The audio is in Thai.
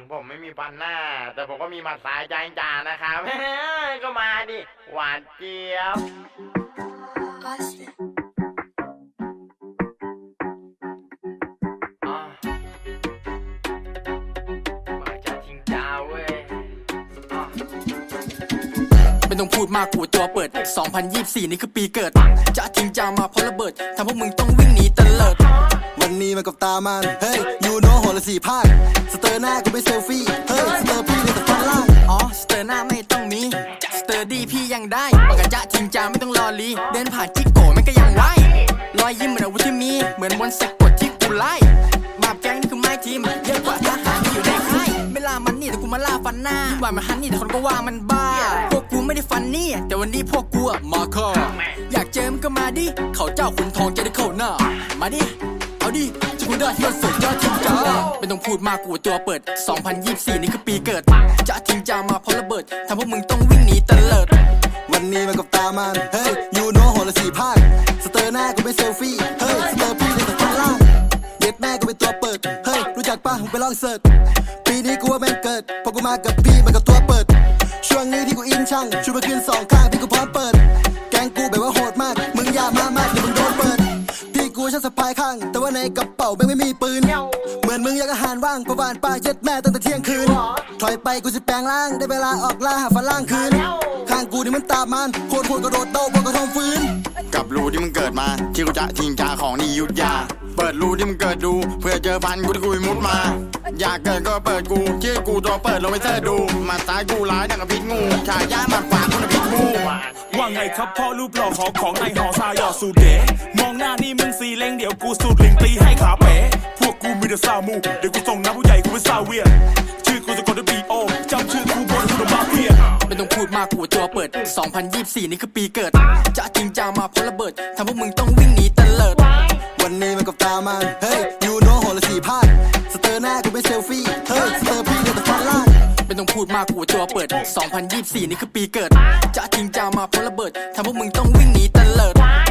ถึงผมไม่มีฟันหน้า แต่ผมก็มีหมัดซ้ายจางจานะครับก็มาดิ หวานเจี๊ยบ Austin. อะมาจากทิงจาเว้ยอะ ไม่ต้องพูดมากกูตัวเปิด 2024 นี่คือปีเกิด จะทิ้งจามาเพราะระเบิด ทำพวกมึงต้องวิ่งหนีเตลิด วันนี้มันกับตามัน เฮ้ยยูโหน้าไม่ต้องมีสเตอร์ดี้พี่ยังได้ปากกาจะทิ้งจาไม่ต้องรอลี เดินผ่านจิกโก้มันก็ยังไหวรอยยิ้มเหมือนอาวุธที่มี เหมือนมนต์สะกดที่กูไล่มาแก๊งนี่คือไม้ทีมเยอะกว่าทหารที่อยู่ในค่ายเวลามันนี่แต่กูมาล่าฟันหน้าว่ามันฮันนี่แต่คนก็ว่ามันบ้า พวกกูไม่ได้ฟันนี่ แต่วันนี้พวกกูมาคออยากเจอมันก็มาดิ เขาเจ้าขุนทองจะได้เข้าหน้า มาดิ เอาดิจะกูได้ที่มันสุดยอดทิ้งจ้าไม่ต้องพูดมากกูตัวเปิด 2024 นี่คือปีเกิดจะ ยามาเพราะระเบิดทำพวกมึงต้องวิ่งหนีเตลิด วันนี้มันกับตามัน เฮ้ย ยูโนโหละสี่ภาคสเตอร์หน้ากูไม่เซลฟี่ เฮ้ย สเตอร์พี่ในแต่ฟันล่างเย็ดแม่กูเป็นตัวเปิด เฮ้ย รู้จักป้าผมไปลองเสิร์ช ปีนี้กูว่าแม่งเกิด พอกูมากับพี่มันกับตัวเปิด ช่วงนี้ที่กูอินช่างชูมาขึ้นสองข้างที่กูพร้อมเปิด พายข้าง แต่ว่าในกระเป๋าแม่งไม่มีปืน เหมือนมึงอยากอาหารว่างประวานป้าเย็ดแม่ตั้งแต่เที่ยงคืน ถอยไปกูสิแปลงร่าง ได้เวลาออกล่าหาฝรั่งคืน ข้างกูนี่มันตามันโคตรโหดกระโดดโต้พวกกระทงฟื้น กับรูที่มึงเกิดมา ที่กูจะทิ้งจาของนี่ยุทธยา เปิดรูที่มึงเกิดดู เพื่อเจอพันกูที่กูไปมุดมา อยากเกิดก็เปิดกูชื่อกูตัวเปิดลงไปเสิร์ชดู มาตายกูร้ายดังกับพิษงูฉายามาฝากกูนะพิษงูว่าไงครับพ่อรูปหล่อขอของในหอซาหยอดสูตรเด๋มองหน้านี่มึงสี เล้งเดี๋ยวกูสูตรลิงตีให้ขาเป๋พวกกูมีแต่ซามูเดี๋ยวกูส่งน้ำผู้ใหญ่กูเป็นซาเวียนชื่อกูสะกดด้วยบีโอจำชื่อกูบนกูมาเพียนไม่ต้องพูดมากกูตัวเปิด 2024 นี่คือปีเกิด จะทิ้งจามาเพราะระเบิดทำพวกมึงต้องวิ่งหนีเตลิด วันนี้มันกับตามันเฮ้ยยูโนโหละสี่ภาคสเตอร์หน้ากูไม่เซลฟี่เฮ้ยสเตอร์พี่ในแต่ฟันล่างไม่ต้องพูดมากกูตัวเปิด 2024 นี่คือปีเกิด จะทิ้งจามาเพราะระเบิดทำพวกมึงต้องวิ่งหนีเตลิดวันนี้มันกับตามันเฮ้ยยู